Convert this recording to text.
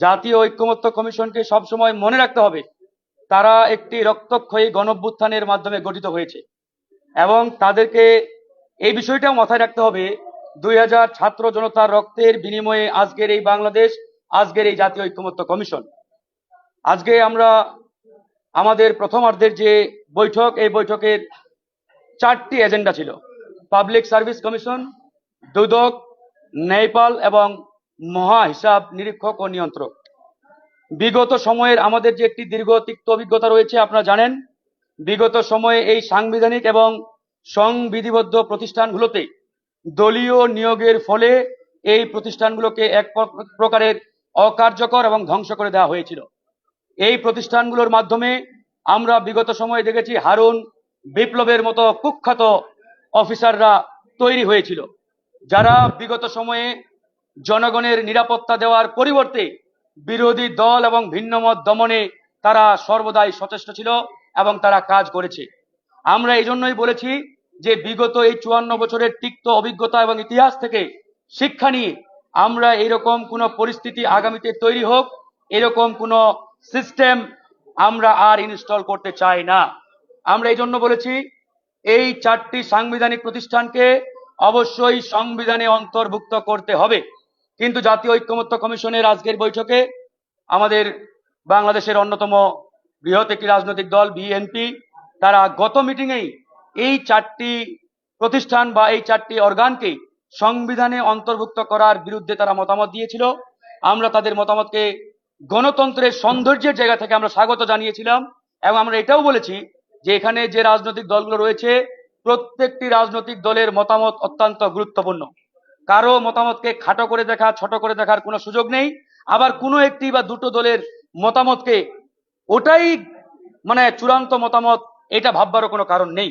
জাতীয় ঐক্যমত্য কমিশনকে সবসময় মনে রাখতে হবে, তারা একটি রক্তক্ষয়ী গণভ্যুত্থানের মাধ্যমে গঠিত হয়েছে। এবং তাদেরকে এই বিষয়টাও মাথায় রাখতে হবে, দুই হাজার ছাত্র জনতার রক্তের বিনিময়ে আজকের এই বাংলাদেশ, আজকের এই জাতীয় ঐক্যমত্য কমিশন। আজকে আমরা আমাদের প্রথমার্ধের যে বৈঠক, এই বৈঠকের চারটি এজেন্ডা ছিল। Public service commission, Dudak Nepal এবং মহা হিসাব নিরীক্ষক ও নিয়ন্ত্রক। বিগত সময়ের আমাদের যে একটি দীর্ঘ তিক্ত অভিজ্ঞতা রয়েছে, আপনারা জানেন, বিগত সময়ে এই সাংবিধানিক এবং সংবিধিবদ্ধ প্রতিষ্ঠানগুলোতে দলীয় নিয়োগের ফলে এই প্রতিষ্ঠানগুলোকে এক প্রকারের অকার্যকর এবং ধ্বংস করে দেওয়া হয়েছিল। এই প্রতিষ্ঠানগুলোর মাধ্যমে আমরা বিগত সময়ে দেখেছি হারুন বিপ্লবের মতো কুখ্যাত অফিসাররা তৈরি হয়েছিল, যারা বিগত সময়ে জনগণের নিরাপত্তা দেওয়ার পরিবর্তে বিরোধী দল এবং ভিন্নমত দমনে তারা সর্বদাই সচেষ্ট ছিল এবং তারা কাজ করেছে। আমরা এই জন্যই বলেছি যে বিগত এই চুয়ান্ন বছরের তিক্ত অভিজ্ঞতা এবং ইতিহাস থেকে শিক্ষা নিয়ে আমরা এরকম কোনো পরিস্থিতি আগামীতে তৈরি হোক, এরকম কোনো সিস্টেম আমরা আর ইনস্টল করতে চাই না। আমরা এই জন্য বলেছি, এই চারটি সাংবিধানিক প্রতিষ্ঠানকে অবশ্যই সংবিধানে অন্তর্ভুক্ত করতে হবে। কিন্তু জাতীয় ঐক্যমত্য কমিশনের আজকের বৈঠকে আমাদের বাংলাদেশের অন্যতম বৃহৎ একটি রাজনৈতিক দল বিএনপি তারা গত মিটিংয়েই এই চারটি প্রতিষ্ঠান বা এই চারটি অর্গানকে সংবিধানে অন্তর্ভুক্ত করার বিরুদ্ধে তারা মতামত দিয়েছিল। আমরা তাদের মতামতকে গণতন্ত্রের সৌন্দর্যের জায়গা থেকে আমরা স্বাগত জানিয়েছিলাম এবং আমরা এটাও বলেছি যে এখানে যে রাজনৈতিক দলগুলো রয়েছে, প্রত্যেকটি রাজনৈতিক দলের মতামত অত্যন্ত গুরুত্বপূর্ণ। কারও মতামতকে খাটো করে দেখা ছোট করে দেখার কোনো সুযোগ নেই। আবার কোনো একটি বা দুটো দলের মতামতকে ওটাই মানে চূড়ান্ত মতামত, এটা ভাববারও কোনো কারণ নেই।